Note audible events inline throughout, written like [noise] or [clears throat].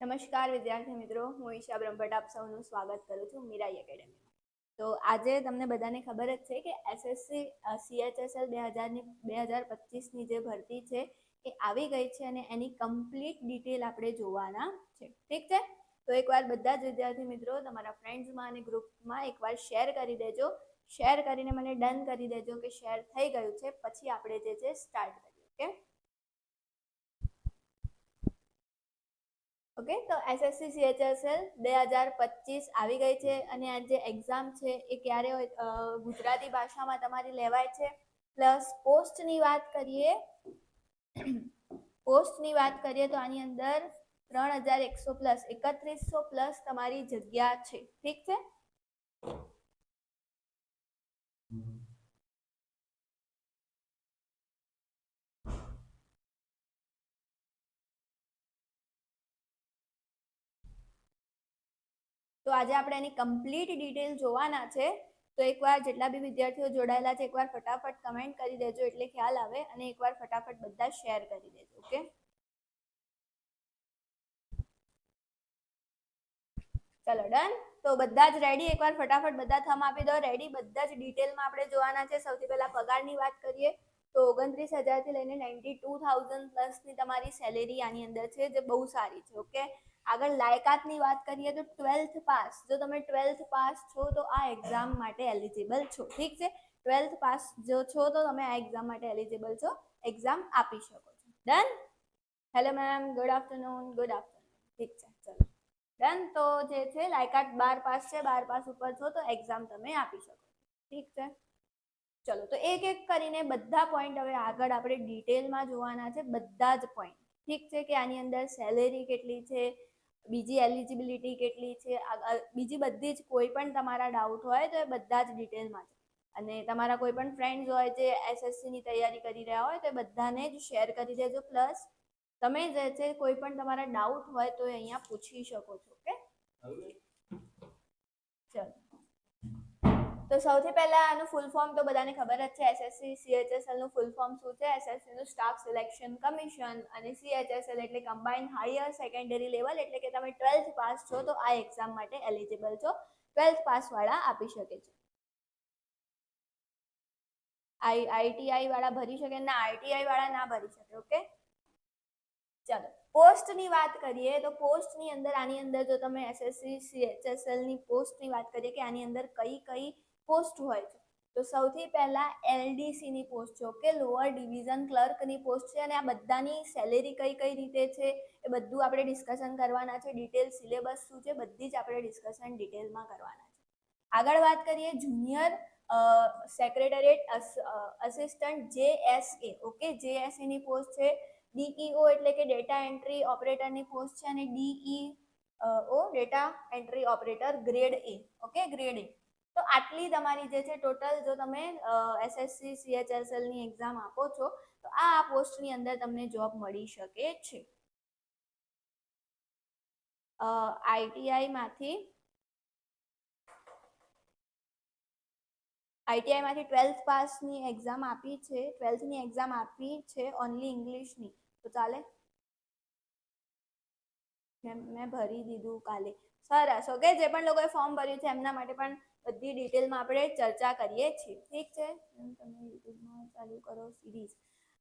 નમસ્કાર, વિદ્યાર્થી મિત્રો. હું ઈશા બ્રહ્મભટ્ટ આપ સૌનું સ્વાગત કરું છું મીરાઈ એકેડેમીમાં. તો આજે તમને બધાને ખબર જ છે કે એસએસસી સીએચએસએલ બે હજારની, બે હજાર પચીસની જે ભરતી છે એ આવી ગઈ છે અને એની કમ્પ્લીટ ડિટેલ આપણે જોવાના છે. ઠીક છે? તો એકવાર બધા જ વિદ્યાર્થી મિત્રો તમારા ફ્રેન્ડ્સમાં અને ગ્રુપમાં એકવાર શેર કરી દેજો. શેર કરીને મને ડન કરી દેજો કે શેર થઈ ગયું છે. પછી આપણે જે છે સ્ટાર્ટ કરીએ, ઓકે? ઓકે? તો એસએસસી સીએચએસએલ બે હજાર પચીસ આવી ગઈ છે અને આ જે એક્ઝામ છે એ ક્યારે ગુજરાતી ભાષામાં તમારી લેવાય છે? પ્લસ પોસ્ટની વાત કરીએ પોસ્ટની વાત કરીએ તો આની અંદર ત્રણ હજાર એકસો પ્લસ એકત્રીસો પ્લસ તમારી જગ્યા છે. ઠીક છે? તો આજે આપણે એની કમ્પ્લીટ ડિટેલ જોવાના છે. તો એકવાર જેટલા બી વિદ્યાર્થીઓ જોડાયેલા છે, એકવાર ફટાફટ કમેન્ટ કરી દેજો એટલે ખ્યાલ આવે અને એકવાર ફટાફટ બધા શેર કરી દેજો, ઓકે? ચલો ડન તો બધા જ રેડી એકવાર ફટાફટ બધા થમ આપી દો. રેડી બધા જ ડિટેલમાં આપણે જોવાના છે. સૌથી પહેલા પગારની વાત કરીએ, તો ઓગણત્રીસ હજારથી લઈને નાઇન્ટી ટુ થાઉઝન્ડ પ્લસની તમારી સેલેરી આની અંદર છે, જે બહુ સારી છે, ઓકે? આગળ લાયકાતની વાત કરીએ તો ટ્વેલ્થ પાસ. જો તમે ટ્વેલ્થ પાસ છો તો આ એક્ઝામ માટે એલિજિબલ છો. ઠીક છે? ટ્વેલ્થ પાસ જો છો તો તમે આ એક્ઝામ માટે એલિજિબલ છો. એક્ઝામ આપી શકો છો. Done hello ma'am good afternoon good afternoon ઠીક છે. ચલો. ડન તો જે છે, લાયકાત બાર પાસ છે. બાર પાસ ઉપર છો તો એક્ઝામ તમે આપી શકો ઠીક છે? ચલો, તો એક એક કરીને બધા પોઈન્ટ હવે આગળ આપણે ડિટેલમાં જોવાના છે. બધા જ પોઈન્ટ ઠીક છે કે આની અંદર સેલેરી કેટલી છે? બીજી એલિજિબિલિટી કેટલી છે? બીજી બધી જ કોઈ પણ તમારા ડાઉટ હોય તો એ બધા જ ડિટેલમાં છે. અને તમારા કોઈ પણ ફ્રેન્ડ્સ હોય જે એસએસસીની તૈયારી કરી રહ્યા હોય તો એ બધાને જ શેર કરી દેજો. પ્લસ તમે જે છે કોઈ પણ તમારા ડાઉટ હોય તો એ અહીંયા પૂછી શકો છો ઓકે ચલો. તો સૌથી પહેલા આનું ફૂલ ફોર્મ તો બધાને ખબર જ છે એસએસસી સીએચએસએલનું ફૂલ ફોર્મ શું છે? એસએસસી નું સ્ટાફ સિલેક્શન કમિશન અને સીએચએસએલ એટલે કમ્બાઇન્ડ હાયર સેકન્ડરી લેવલ એટલે કે તમે ટ્વેલ્થ પાસ છો તો આ એક્ઝામ માટે એલિજિબલ છો. ટ્વેલ્થ પાસ વાળા આપી શકે છે. આઈ આઈટીઆઈ વાળા ભરી શકે ના આઈટીઆઈ વાળા ના ભરી શકે, ઓકે? ચાલો, પોસ્ટની વાત કરીએ તો પોસ્ટની અંદર આની અંદર જો તમે એસએસસી સીએચએસએલની પોસ્ટની વાત કરીએ કે આની અંદર કઈ કઈ પોસ્ટ હોય છે. તો સૌથી પહેલા એલડીસીની પોસ્ટ છે, ઓકે? લોઅર ડિવિઝન ક્લર્કની પોસ્ટ છે અને આ બધાની સેલેરી કઈ કઈ રીતે છે એ બધું આપણે ડિસ્કશન કરવાના છે. ડિટેલ સિલેબસ શું છે બધી જ આપણે ડિસ્કશન ડિટેલમાં કરવાના છે. આગળ વાત કરીએ junior secretariat assistant J S A okay? J S any post છે. ડીઈઓ એટલે કે ડેટા એન્ટ્રી ઓપરેટરની પોસ્ટ છે અને D E O data entry operator grade A okay? Grade A તો આટલી તમારી જે છે ટોટલ જો તમે એસએસસી સીએચએસએલની એક્ઝામ આપો છો, તો આ પોસ્ટની અંદર તમને જોબ મળી શકે છે. આઈટીઆઈ માંથી આઈટીઆઈમાંથી ટ્વેલ્થ પાસની એક્ઝામ આપી છે ટ્વેલ્થની એક્ઝામ આપી છે ઓનલી ઇંગ્લિશની તો ચાલે? મેં ભરી દીધું કાલે. સરસ. ઓકે જે પણ લોકોએ ફોર્મ ભર્યું છે એમના માટે પણ બધી ડિટેલમાં આપણે ચર્ચા કરીએ છીએ. ઠીક છે? તમે યુટ્યુબમાં ચાલુ કરો સિરીઝ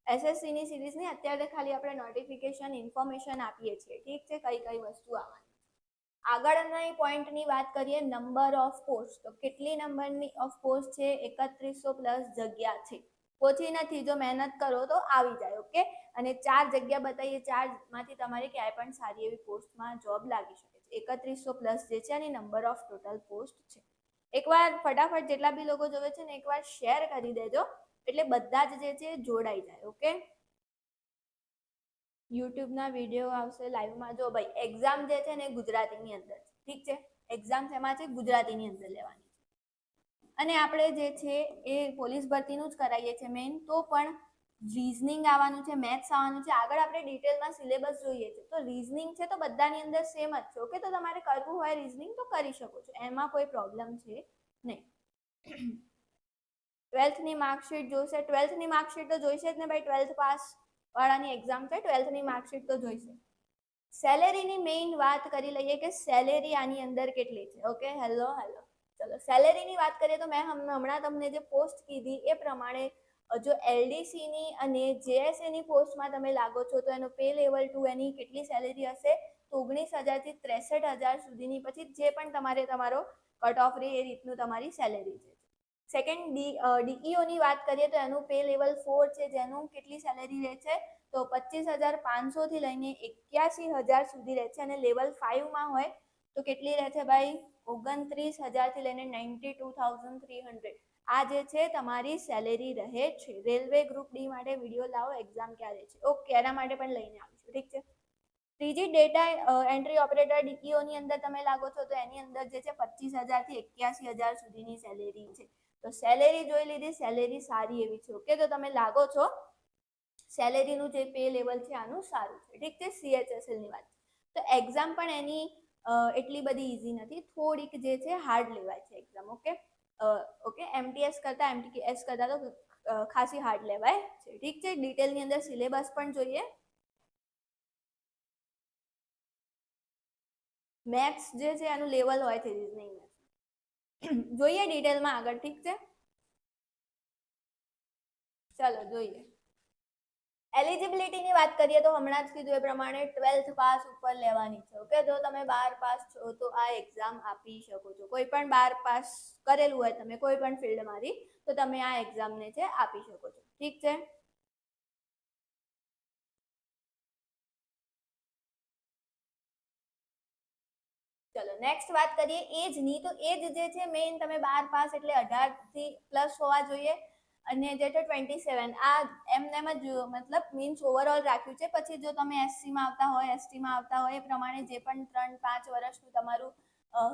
એસએસસીની સિરીઝની અત્યારે ખાલી આપણે નોટિફિકેશન ઇન્ફોર્મેશન આપીએ છીએ. ઠીક છે? કઈ કઈ વસ્તુ આવવાની. આગળના પોઈન્ટની વાત કરીએ નંબર ઓફ પોસ્ટ તો કેટલી નંબરની ઓફ પોસ્ટ છે? એકત્રીસો પ્લસ જગ્યા છે. ઓછી નથી જો મહેનત કરો તો આવી જાય ઓકે અને ચાર જગ્યા બતાવીએ ચારમાંથી તમારે ક્યાંય પણ સારી એવી પોસ્ટમાં જોબ લાગી શકે છે. એકત્રીસો પ્લસ જે છે અને નંબર ઓફ ટોટલ પોસ્ટ છે. એકવાર ફટાફટ જેટલા બી લોકો જોવે છે ને, એકવાર શેર કરી દેજો. એટલે બધા જ જે છે જોડાઈ જાય ઓકે યુટ્યુબના વીડિયો આવશે લાઈવમાં જો ભાઈ એક્ઝામ જે છે ને ગુજરાતીની અંદર ઠીક છે? એક્ઝામ શેમાં છે ગુજરાતીની અંદર લેવાની. અને આપણે જે છે એ પોલીસ ભરતીનું જ કરાવીએ છીએ મેઇન તો પણ રીઝનિંગ આવવાનું છે મેથ્સ આવવાનું છે, આગળ આપણે ડિટેલમાં સિલેબસ જોઈએ છે. તો રીઝનિંગ છે તો બધાની અંદર સેમ જ છે. ઓકે, તો તમારે કરવું હોય રીઝનિંગ તો કરી શકો છો. એમાં કોઈ પ્રોબ્લેમ છે નહીં. [clears throat] ટ્વેલ્થની માર્કશીટ જોઈશે. ટ્વેલ્થની માર્કશીટ તો જોઈશે જ ને ભાઈ. ટ્વેલ્થ પાસ વાળાની એક્ઝામ છે. ટ્વેલ્થની માર્કશીટ તો જોઈશે. સેલેરીની મેઇન વાત કરી લઈએ કે સેલેરી આની અંદર કેટલી છે. ઓકે હેલો હેલો ચલો સેલેરીની વાત કરીએ તો મેં હમણાં તમને જે પોસ્ટ કીધી એ પ્રમાણે જો એલડીસીની અને જેએસએની પોસ્ટમાં તમે લાગો છો, તો એનો પે લેવલ ટુ એની કેટલી સેલેરી હશે? તો ઓગણીસ હજારથી ત્રેસઠ હજાર સુધીની પછી જે પણ તમારે તમારો કટ ઓફ રહે એ રીતનું તમારી સેલેરી છે. સેકન્ડ ડી ડીઈઓની વાત કરીએ તો એનું પે લેવલ ફોર છે, જેનું કેટલી સેલેરી રહે છે? તો પચીસ હજાર પાંચસોથી લઈને એક્યાસી હજાર સુધી રહે છે અને લેવલ ફાઇવમાં હોય તો કેટલી રહે છે ભાઈ? ઓગણત્રીસ હજારથી લઈને ninety two thousand three hundred આ જે છે, તમારી સેલેરી રહે છે. રેલવે ગ્રુપ ડી માટે વીડિયો લાવો એક્ઝામ ક્યારે છે? ઓકે એના માટે પણ લઈને આવીશું ઠીક છે? ત્રીજી ડેટા એન્ટ્રી ઓપરેટર ડીટીઓની અંદર તમે લાગો છો, તો એની અંદર જે છે, પચીસ હજારથી એક્યાસી હજાર સુધીની સેલેરી છે. તો સેલેરી જોઈ લીધી સેલેરી સારી એવી છે ઓકે તો તમે લાગો છો સેલેરીનું જે પે લેવલ છે, આનું સારું છે, ઠીક છે? સીએચએસએલની વાત. તો એક્ઝામ પણ એની એટલી બધી ઇઝી નથી, થોડીક જે છે હાર્ડ લેવાય છે એક્ઝામ ઓકે ઓકે એમટીએસ કરતાં એમટીએસ કરતાં તો ખાસી હાર્ડ લેવાય. છે ઠીક છે ડિટેલની અંદર સિલેબસ પણ જોઈએ. મેથ્સ જે છે, એનું લેવલ હોય છે રિઝનિંગ જોઈએ ડિટેલમાં આગળ, ઠીક છે? ચલો, જોઈએ. એલિજિબિલિટીની વાત કરીએ તો હમણાં જ કીધું એ પ્રમાણે ટ્વેલ્થ પાસ ઉપર લેવાની છે. ઓકે જો તમે બાર પાસ છો તો આ એક્ઝામ આપી શકો છો. કોઈ પણ બાર પાસ કરેલું હોય, તમે કોઈ પણ ફિલ્ડમાંથી તો તમે આ એક્ઝામને છે આપી શકો છો. ઠીક છે? ચલો નેક્સ્ટ વાત કરીએ એજની તો એજ જે છે મેઇન તમે બાર પાસ એટલે અઢારથી પ્લસ હોવા જોઈએ. અને જે છે ટ્વેન્ટી સેવન આ એમને એમ જ, મતલબ મીન્સ ઓવરઓલ રાખ્યું છે. પછી જો તમે એસસીમાં આવતા હોય એસટીમાં આવતા હોય, એ પ્રમાણે જે પણ ત્રણ, પાંચ વર્ષનું તમારું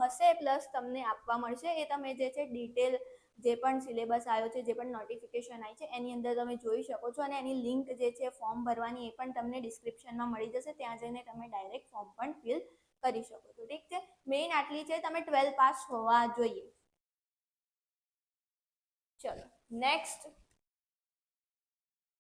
હશે પ્લસ તમને આપવા મળશે. એ તમે જે છે ડિટેલ જે પણ સિલેબસ આવ્યો છે, જે પણ નોટિફિકેશન આવી છે, એની અંદર તમે જોઈ શકો છો. અને એની લિંક જે છે ફોર્મ ભરવાની એ પણ તમને ડિસ્ક્રિપ્શનમાં મળી જશે. ત્યાં જઈને તમે ડાયરેક્ટ ફોર્મ પણ ફિલ કરી શકો છો. ઠીક છે? મેઇન આટલી છે. તમે ટ્વેલ્વ પાસ હોવા જોઈએ. ચલો. નેક્સ્ટ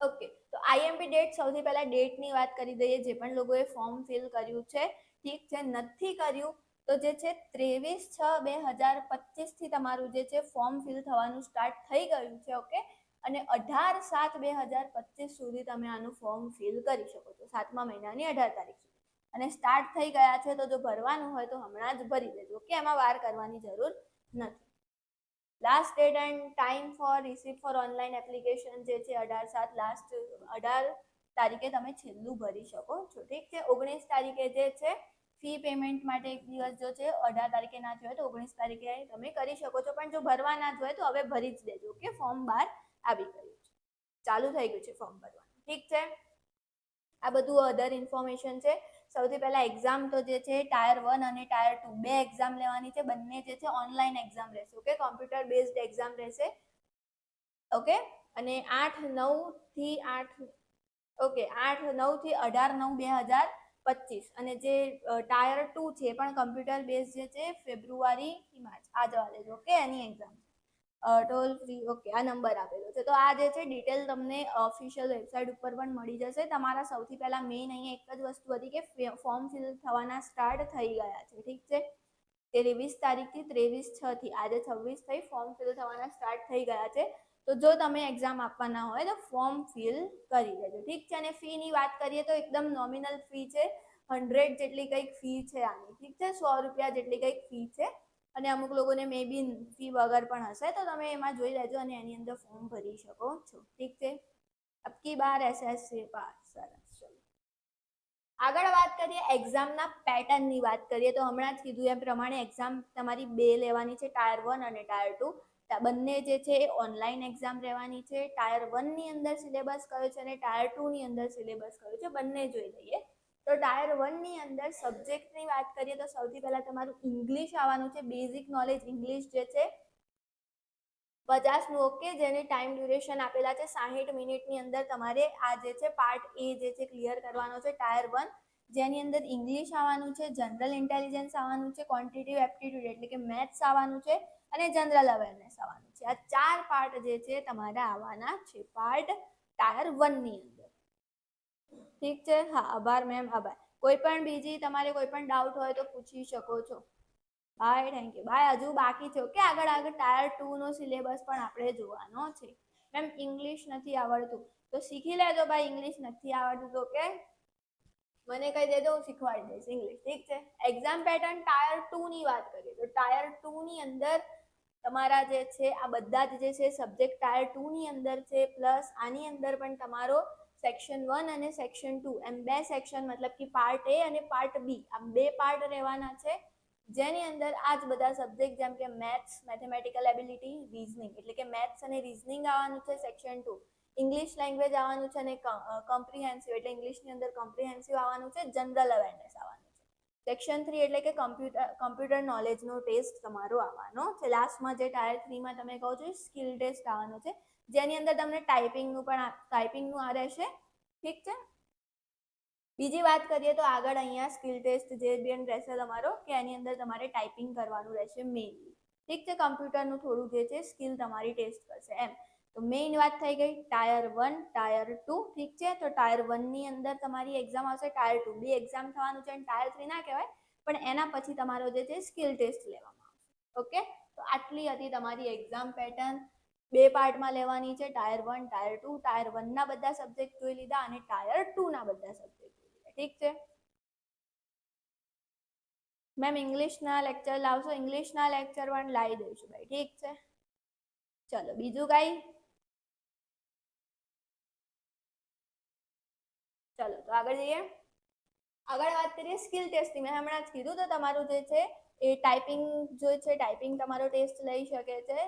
ઓકે તો આઈએમપી ડેટ સૌથી પહેલા ડેટની વાત કરી દઈએ, જે પણ લોકોએ ફોર્મ ફિલ કર્યું છે. ઠીક છે? નથી કર્યું, તો જે છે ત્રેવીસ છ બે હજાર પચીસથી તમારું જે છે ફોર્મ ફિલ થવાનું સ્ટાર્ટ થઈ ગયું છે ઓકે અને અઢાર સાત બે હજાર પચીસ સુધી તમે આનું ફોર્મ ફિલ કરી શકો છો, સાતમા મહિનાની અઢાર તારીખ સુધી. અને સ્ટાર્ટ થઈ ગયા છે, તો જો ભરવાનું હોય તો હમણાં જ ભરી દેજો કે એમાં વાર કરવાની જરૂર નથી. Last date and time for receipt for online application જે છે અઢાર સાત લાસ્ટ અઢાર તારીખે તમે છેલ્લું ભરી શકો છો, ઠીક છે? ઓગણીસ તારીખે જે છે ફી પેમેન્ટ માટે એક દિવસ જો છે, અઢાર તારીખે ના થયો તો ઓગણીસ તારીખે તમે કરી શકો છો, પણ જો ભરવા ના જોઈએ તો હવે ભરી જ દેજો કે ફોર્મ બહાર આવી ગયું છે. ચાલુ થઈ ગયું છે ફોર્મ ભરવાનું, ઠીક છે? આ બધું અધર ઇન્ફોર્મેશન છે. સૌથી પહેલા એક્ઝામ તો જે છે ટાયર વન અને ટાયર ટુ બે એક્ઝામ લેવાની છે. બંને જે છે ઓનલાઈન એક્ઝામ રહેશે ઓકે કોમ્પ્યુટર બેઝડ એક્ઝામ રહેશે ઓકે અને આઠ નવથી આઠ ઓકે આઠ નવથી અઢાર નવ બે હજાર પચીસ. અને જે ટાયર ટુ છે પણ કમ્પ્યુટર બેઝ જે છે, ફેબ્રુઆરી માર્ચ, આ જવા દેજો ઓકે એની એક્ઝામ ટોલ ફ્રી, ઓકે, આ નંબર આપેલો છે. તો આ જે છે ડિટેલ તમને ઓફિશિયલ વેબસાઇટ ઉપર પણ મળી જશે. તમારા સૌથી પહેલાં મેઇન અહીંયા એક જ વસ્તુ હતી કે ફોર્મ ફિલ થવાના સ્ટાર્ટ થઈ ગયા છે. ઠીક છે? ત્રેવીસ તારીખથી ત્રેવીસ છ થી, આજે છવ્વીસ થઈ ફોર્મ ફિલ થવાના સ્ટાર્ટ થઈ ગયા છે. તો જો તમે એક્ઝામ આપવાના હોય તો ફોર્મ ફિલ કરી દેજો ઠીક છે? અને ફીની વાત કરીએ તો એકદમ નોમિનલ ફી છે. હંડ્રેડ જેટલી કંઈક ફી છે આની. ઠીક છે? સો રૂપિયા જેટલી કંઈક ફી છે. અને અમુક લોકોને મે બી ફી વગર પણ હશે, તો તમે એમાં જોઈ લેજો અને એની અંદર ફોર્મ ભરી શકો છો. ઠીક છે? અબકી બાર એસએસસી પાસ. સરસ, ચલો. આગળ વાત કરીએ એક્ઝામના પેટર્નની વાત કરીએ, તો હમણાં જ કીધું એમ પ્રમાણે એક્ઝામ તમારી બે લેવાની છે ટાયર વન અને ટાયર ટુ બંને જે છે એ ઓનલાઈન એક્ઝામ રહેવાની છે. ટાયર વનની અંદર સિલેબસ કયો છે અને ટાયર ટુની અંદર સિલેબસ કયો છે, બંને જોઈ લઈએ. તો ટાયર વનની અંદર સબ્જેક્ટની વાત કરીએ તો સૌથી પહેલાં તમારું ઇંગ્લિશ આવવાનું છે બેઝિક નોલેજ ઇંગ્લિશ જે છે, પચાસનું ઓકે જેને ટાઈમ ડ્યુરેશન આપેલા છે, સાહીઠ મિનિટની અંદર તમારે આ જે છે પાર્ટ એ જે છે ક્લિયર કરવાનો છે, ટાયર વન. જેની અંદર ઇંગ્લિશ આવવાનું છે જનરલ ઇન્ટેલિજન્સ આવવાનું છે ક્વોન્ટિટિવ એપ્ટિટ્યૂડ એટલે કે મેથ્સ આવવાનું છે, અને જનરલ અવેરનેસ આવવાનું છે. આ ચાર પાર્ટ જે છે, તમારા આવવાના છે પાર્ટ ટાયર વનની અંદર. ઠીક છે? હા, આભાર મેમ આભાર. કોઈ પણ બીજી તમારે કોઈ પણ ડાઉટ હોય તો પૂછી શકો છો. બાય થેન્ક યુ બાય હજુ બાકી છે. ઓકે આગળ આગળ. ટાયર ટુ નો સિલેબસ પણ આપણે જોવાનો છે. મેમ ઇંગ્લિશ નથી આવડતું. તો શીખી લેજો ભાઈ ઇંગ્લિશ નથી આવડતું તો કે મને કહી દેજો, હું શીખવાડી દઈશ ઇંગ્લિશ ઠીક છે? એક્ઝામ પેટર્ન ટાયર ટુ ની વાત કરીએ તો ટાયર ટુ ની અંદર તમારા જે છે, આ બધા જ જે છે સબ્જેક્ટ ટાયર ટુ ની અંદર છે પ્લસ આની અંદર પણ તમારો સેક્શન વન અને સેક્શન ટુ એમ બે સેક્શન મતલબ કે પાર્ટ એ અને પાર્ટ બી આમ બે પાર્ટ રહેવાના છે. જેની અંદર આ જ બધા સબ્જેક્ટ જેમ કે મેથ્સ મેથેમેટિકલ એબિલિટી રીઝનિંગ એટલે કે મેથ્સ અને રીઝનિંગ આવવાનું છે સેક્શન ટુ ઇંગ્લિશ લેંગ્વેજ આવવાનું છે અને કોમ્પ્રિહેન્સિવ એટલે ઇંગ્લિશની અંદર કોમ્પ્રિહેન્સિવ આવવાનું છે જનરલ અવેરનેસ આવવાનું છે. સેક્શન થ્રી એટલે કે કમ્પ્યુટર કમ્પ્યુટર નોલેજનો ટેસ્ટ તમારો આવવાનો છે. લાસ્ટમાં જે ટાયર થ્રીમાં તમે કહો છો સ્કિલ ટેસ્ટ આવવાનો છે. જેની અંદર તમને ટાઈપિંગનું પણ ટાઈપિંગનું આ રહેશે. ઠીક છે? બીજી વાત કરીએ તો આગળ અહીંયા સ્કિલ ટેસ્ટ જે બેન રહેશે તમારો, કે એની અંદર તમારે ટાઈપિંગ કરવાનું રહેશે મેઇનલી ઠીક છે? કમ્પ્યુટરનું થોડું જે છે સ્કિલ તમારી ટેસ્ટ કરશે, એમ. તો મેઇન વાત થઈ ગઈ ટાયર વન ટાયર ટુ ઠીક છે? તો ટાયર વનની અંદર તમારી એક્ઝામ આવશે ટાયર ટુ બે એક્ઝામ થવાનું છે અને ટાયર થ્રી ના કહેવાય, પણ એના પછી તમારો જે છે સ્કિલ ટેસ્ટ લેવામાં આવશે. ઓકે? તો આટલી હતી તમારી એક્ઝામ પેટર્ન બે પાર્ટમાં લેવાની છે, tier one, tier two, tier વનના બધા સબ્જેક્ટ જોઈ લીધા અને ટાયર ટુના બધા સબ્જેક્ટ ઠીક છે? મેમ ઇંગ્લિશના લેક્ચર લાવશો. ઇંગ્લિશના લેક્ચર પણ લાવી દઈશું ભાઈ. ઠીક છે? ચલો, બીજું કાંઈ? ચલો, તો આગળ જઈએ. આગળ વાત કરીએ સ્કિલ ટેસ્ટની મેં હમણાં જ કીધું તો તમારું જે છે એ ટાઈપિંગ જો છે ટાઈપિંગ તમારો ટેસ્ટ લઈ શકે છે.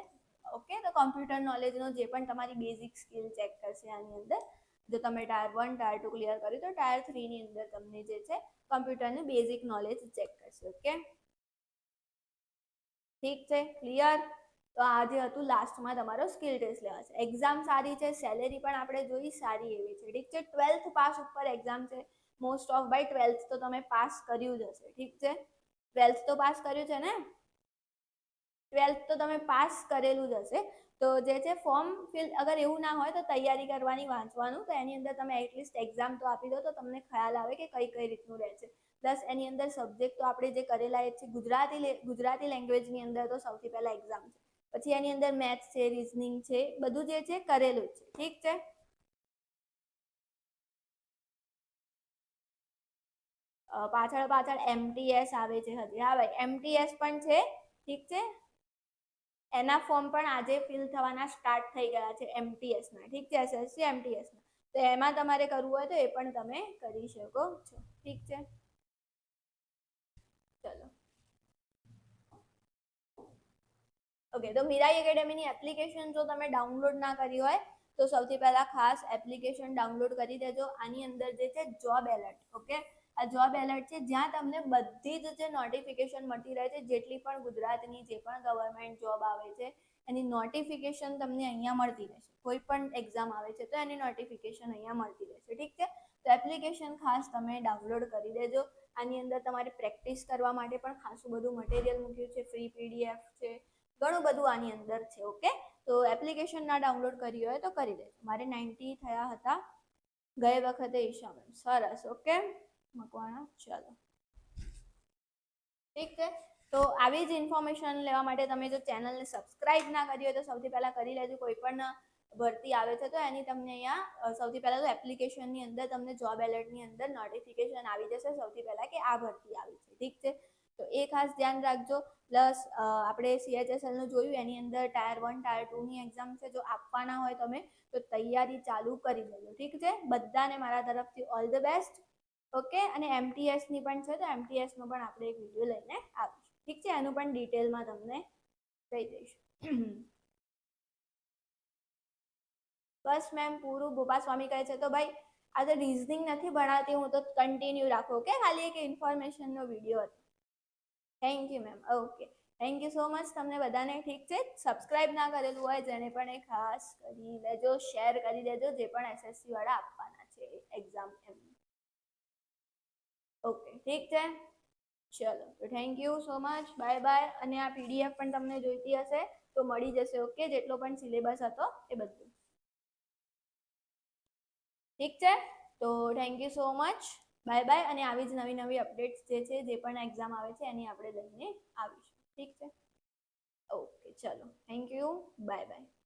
ઓકે તો કોમ્પ્યુટર નોલેજનો જે પણ તમારી બેઝિક સ્કિલ ચેક કરશે આની અંદર, જો તમે tier one tier two clear કર્યું, તો ટાયર થ્રીની અંદર તમને જે છે કમ્પ્યુટરનું બેઝિક નોલેજ ચેક કરશે ઓકે ઠીક છે ક્લિયર તો આજે હતું લાસ્ટમાં તમારો સ્કિલ ટેસ્ટ લેવા છે. એક્ઝામ સારી છે સેલેરી પણ આપણે જોઈ, સારી એવી છે, ઠીક છે? ટ્વેલ્થ પાસ ઉપર એક્ઝામ છે મોસ્ટ ઓફ બાય ટ્વેલ્થ તો તમે પાસ કર્યું જ હશે, ઠીક છે? ટ્વેલ્થ તો પાસ કર્યું છે ને? ટ્વેલ્થ તો તમે પાસ કરેલું જ હશે. તો જે છે ફોર્મ ફિલ અગર એવું ના હોય તો તૈયારી કરવાની, વાંચવાનું. તો એની અંદર તમે એટલીસ્ટ એક્ઝામ તો આપી દો તો તમને ખ્યાલ આવે કે કઈ કઈ રીતનું રહેશે પ્લસ એની અંદર સબ્જેક્ટ તો આપણે જે કરેલા એ છે. ગુજરાતી ગુજરાતી લેંગ્વેજની અંદર તો સૌથી પહેલા એક્ઝામ છે. પછી એની અંદર મેથ્સ છે રિઝનિંગ છે, બધું જે છે કરેલું છે. ઠીક છે? પાછળ પાછળ એમટીએસ આવે છે હજી. હા ભાઈ એમટીએસ પણ છે. ઠીક છે? એના ફોર્મ પણ આજે ફિલ થવાના સ્ટાર્ટ થઈ ગયા છે એમટીએસના ઠીક છે એસએસસી એમટીએસના તો એમાં તમારે કરવું હોય તો એ પણ તમે કરી શકો છો. ઠીક છે? ચલો. ઓકે તો મીરાઈ એકેડેમીની એપ્લિકેશન જો તમે ડાઉનલોડ ના કરી હોય, તો સૌથી પહેલા ખાસ એપ્લિકેશન ડાઉનલોડ કરી દેજો. આની અંદર જે છે જોબ એલર્ટ ઓકે આ જોબ એલર્ટ છે. જ્યાં તમને બધી જ જે નોટિફિકેશન મળતી રહે છે, જેટલી પણ ગુજરાતની જે પણ ગવર્મેન્ટ જોબ આવે છે, એની નોટિફિકેશન તમને અહીંયા મળતી રહેશે. કોઈ પણ એક્ઝામ આવે છે, તો એની નોટિફિકેશન અહીંયા મળતી રહેશે. ઠીક છે? તો એપ્લિકેશન ખાસ તમે ડાઉનલોડ કરી દેજો. આની અંદર તમારે પ્રેક્ટિસ કરવા માટે પણ ખાસું બધું મટીરિયલ મૂક્યું છે. ફ્રી પીડીએફ છે, ઘણું બધું આની અંદર છે ઓકે તો એપ્લિકેશન ના ડાઉનલોડ કરી હોય તો કરી દેજો. મારે નાઇન્ટી થયા હતા. ગઈ વખતે ઈશા મેમ સરસ ઓકે મકવાણા? ચાલો. ઠીક છે. તો આવી જ ઇન્ફોર્મેશન લેવા માટે તમે જો ચેનલને સબસ્ક્રાઇબ ના કરી હોય તો સૌથી પહેલાં કરી લેજો. કોઈ પણ ભરતી આવે છે તો એની તમને અહીંયા સૌથી પહેલાં તો એપ્લિકેશનની અંદર તમને જોબ એલર્ટની અંદર નોટિફિકેશન આવી જશે સૌથી પહેલાં કે આ ભરતી આવી છે. ઠીક છે? તો એ ખાસ ધ્યાન રાખજો. પ્લસ આપણે સીએચએસએલનું જોયું, એની અંદર ટાયર વન, ટાયર ટુની એક્ઝામ છે. જો આપવાના હોય તમે, તો તૈયારી ચાલુ કરી દેજો. ઠીક છે? બધાને મારા તરફથી ઓલ ધ બેસ્ટ ઓકે? અને એમટીએસની પણ છે, તો એમટીએસનો પણ આપણે એક વીડિયો લઈને આવીશું. ઠીક છે? એનું પણ ડિટેલમાં તમને કહી દઈશું. બસ મેમ પૂરું. ભોપા સ્વામી કહે છે તો ભાઈ, આ તો રિઝનિંગ નથી ભણાતી હું તો કન્ટિન્યુ રાખો, ઓકે? ખાલી એક ઇન્ફોર્મેશનનો વીડિયો હતો. Thank you ma'am okay thank you so much તમને બધાને. ઠીક છે? સબસ્ક્રાઇબ ના કરેલું હોય, જેને પણ એ ખાસ કરી લેજો શેર કરી દેજો, જે પણ એસએસસી વાળા આપવાના ઠીક છે? ચલો, તો thank you so much bye bye અને આ પીડીએફ પણ તમને જોઈતી હશે, તો મળી જશે ઓકે જેટલો પણ સિલેબસ હતો એ બધું. ઠીક છે? તો thank you so much bye bye અને આવી જ નવી નવી અપડેટ્સ જે છે, જે પણ એક્ઝામ આવે છે, એની આપણે લઈને આવીશું. ઠીક છે? ઓકે ચલો. Thank you bye bye